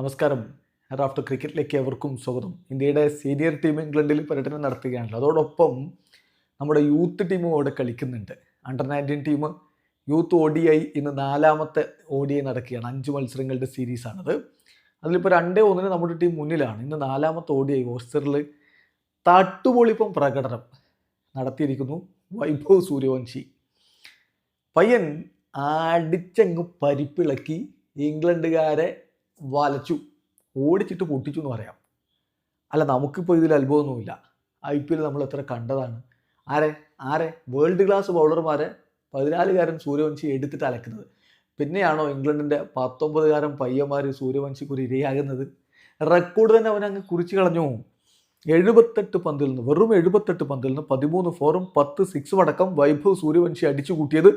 നമസ്കാരം. റാഫ്റ്റർ ക്രിക്കറ്റിലേക്ക് എവർക്കും സ്വാഗതം. ഇന്ത്യയുടെ സീനിയർ ടീം ഇംഗ്ലണ്ടിൽ പര്യടനം നടത്തുകയാണല്ലോ. അതോടൊപ്പം നമ്മുടെ യൂത്ത് ടീമും അവിടെ കളിക്കുന്നുണ്ട്. Under nineteen team youth O D I ഇന്ന് നാലാമത്തെ ഒ ഡി ഐ നടക്കുകയാണ്. അഞ്ച് മത്സരങ്ങളുടെ സീരീസാണത്. അതിലിപ്പോൾ രണ്ടേ ഒന്നിന് നമ്മുടെ ടീം മുന്നിലാണ്. ഇന്ന് നാലാമത്തെ ഒ ഡി ഐ ഓസ്റ്ററിൽ തട്ടുപൊളിപ്പം പ്രകടനം നടത്തിയിരിക്കുന്നു വൈഭവ് സൂര്യവംശി. പയ്യൻ അടിച്ചങ്ങ് പരിപ്പിളക്കി ഇംഗ്ലണ്ടുകാരെ വലച്ചു ഓടിച്ചിട്ട് പൊട്ടിച്ചു എന്ന് പറയാം. അല്ല നമുക്കിപ്പോൾ ഇതിൽ അത്ഭുതമൊന്നുമില്ല. ഐ പി എൽ നമ്മൾ എത്ര കണ്ടതാണ്. ആരെ? ആരെ? വേൾഡ് ക്ലാസ് ബൗളർമാരെ പതിനാലുകാരൻ സൂര്യവംശി എടുത്തിട്ട് അലക്കുന്നത്. പിന്നെയാണോ ഇംഗ്ലണ്ടിന്റെ പത്തൊമ്പതുകാരൻ പയ്യന്മാർ സൂര്യവംശിക്ക് ഒരു ഇരയാകുന്നത്? റെക്കോർഡ് തന്നെ അവൻ അങ്ങ് കുറിച്ച് കളഞ്ഞു. എഴുപത്തെട്ട് പന്തിൽ നിന്ന് വെറും എഴുപത്തെട്ട് പന്തിൽ നിന്ന് പതിമൂന്ന് ഫോറും പത്ത് സിക്സും അടക്കം വൈഭവ് സൂര്യവംശി അടിച്ചു കൂട്ടിയത്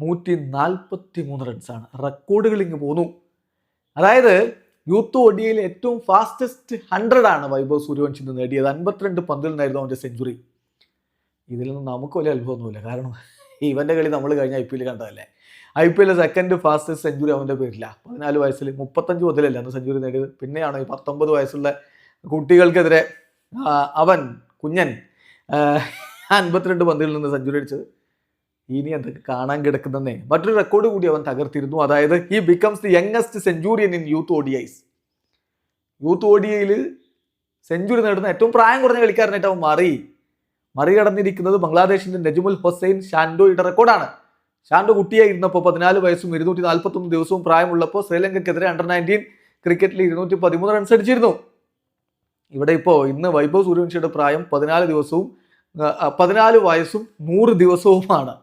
നൂറ്റി നാൽപ്പത്തി മൂന്ന് റൺസാണ് റെക്കോർഡുകൾ ഇങ്ങ് പോന്നു. അതായത് യൂത്ത് ഒഡിയയിൽ ഏറ്റവും ഫാസ്റ്റസ്റ്റ് ഹൺഡ്രഡ് ആണ് വൈഭവ് സൂര്യവംശി ഇന്ന് നേടിയത്. അൻപത്തിരണ്ട് പന്തിൽ നിന്നായിരുന്നു അവന്റെ സെഞ്ചുറി ഇതിൽ നിന്ന് നമുക്ക് വലിയ അത്ഭുതമൊന്നുമില്ല. കാരണം ഇവന്റെ കളി നമ്മൾ കഴിഞ്ഞ ഐ പി എൽ കണ്ടതല്ലേ? I P L second fastest century അവന്റെ പേരില്ല. പതിനാല് വയസ്സിൽ മുപ്പത്തഞ്ച് മുതലല്ല അന്ന് സെഞ്ചുറി നേടിയത്. പിന്നെയാണ് ഈ പത്തൊമ്പത് വയസ്സുള്ള കുട്ടികൾക്കെതിരെ അവൻ കുഞ്ഞൻ അൻപത്തിരണ്ട് പന്തിൽ നിന്ന് സെഞ്ചുറി അടിച്ചത്. ഇനി എന്തൊക്കെ കാണാൻ കിടക്കുന്നേ മറ്റൊരു റെക്കോർഡ് കൂടി അവൻ തകർത്തിരുന്നു. അതായത് he becomes the youngest centurion in youth ODIs youth ഓഡിയയിൽ century നേടുന്ന ഏറ്റവും പ്രായം കുറഞ്ഞ കളിക്കാരനായിട്ട് അവൻ മാറി. മറികടന്നിരിക്കുന്നത് ബംഗ്ലാദേശിന്റെ നജുമുൽ ഹുസൈൻ ഷാൻഡോയുടെ റെക്കോർഡാണ് ഷാൻഡോ കുട്ടിയായി ഇരുന്നപ്പോൾ പതിനാല് വയസ്സും ഇരുന്നൂറ്റി നാൽപ്പത്തൊന്ന് ദിവസവും പ്രായമുള്ളപ്പോൾ ശ്രീലങ്കയ്ക്കെതിരെ അണ്ടർ നയന്റീൻ ക്രിക്കറ്റിൽ ഇരുന്നൂറ്റി പതിമൂന്ന് റൺസ് അടിച്ചിരുന്നു. ഇവിടെ ഇപ്പോൾ ഇന്ന് വൈഭവ് സൂര്യവംശിയുടെ പ്രായം പതിനാല് ദിവസവും പതിനാല് വയസ്സും നൂറ് ദിവസവുമാണ്.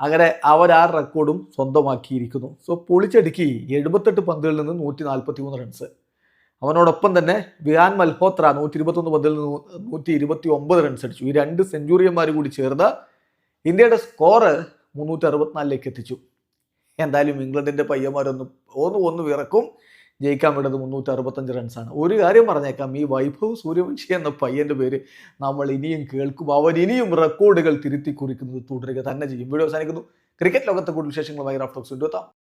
അങ്ങനെ അവർ ആ റെക്കോർഡും സ്വന്തമാക്കിയിരിക്കുന്നു. സോ പൊളിച്ചടുക്കി എഴുപത്തെട്ട് പന്തുകളിൽ നിന്ന് നൂറ്റി നാൽപ്പത്തി മൂന്ന് റൺസ് അവനോടൊപ്പം തന്നെ വിഹാൻ മൽഹോത്ര നൂറ്റി ഇരുപത്തൊന്ന് പന്തിൽ നിന്ന് നൂറ്റി ഇരുപത്തി ഒമ്പത് റൺസ് അടിച്ചു. ഈ രണ്ട് സെഞ്ചുറിയന്മാർ കൂടി ചേർന്ന് ഇന്ത്യയുടെ സ്കോറ് മുന്നൂറ്റി അറുപത്തിനാലിലേക്ക് എത്തിച്ചു. എന്തായാലും ഇംഗ്ലണ്ടിന്റെ പയ്യന്മാരൊന്നും ഒന്ന് ഒന്ന് വിറക്കും. ജയിക്കാൻ വേണ്ടത് മുന്നൂറ്റി അറുപത്തഞ്ച് റൺസാണ് ഒരു കാര്യം പറഞ്ഞേക്കാം. ഈ വൈഭവ് സൂര്യവംശി എന്ന പയ്യന്റെ പേര് നമ്മൾ ഇനിയും കേൾക്കും. അവൻ ഇനിയും റെക്കോർഡുകൾ തിരുത്തി കുറിക്കുന്നത് തുടരുക തന്നെ ചെയ്യും. വീഡിയോ അവസാനിക്കുന്നു. ക്രിക്കറ്റ് ലോകത്തെ കൂടുതൽ വിശേഷങ്ങളുമായി റാഫ്റ്റോക്സ് എത്താം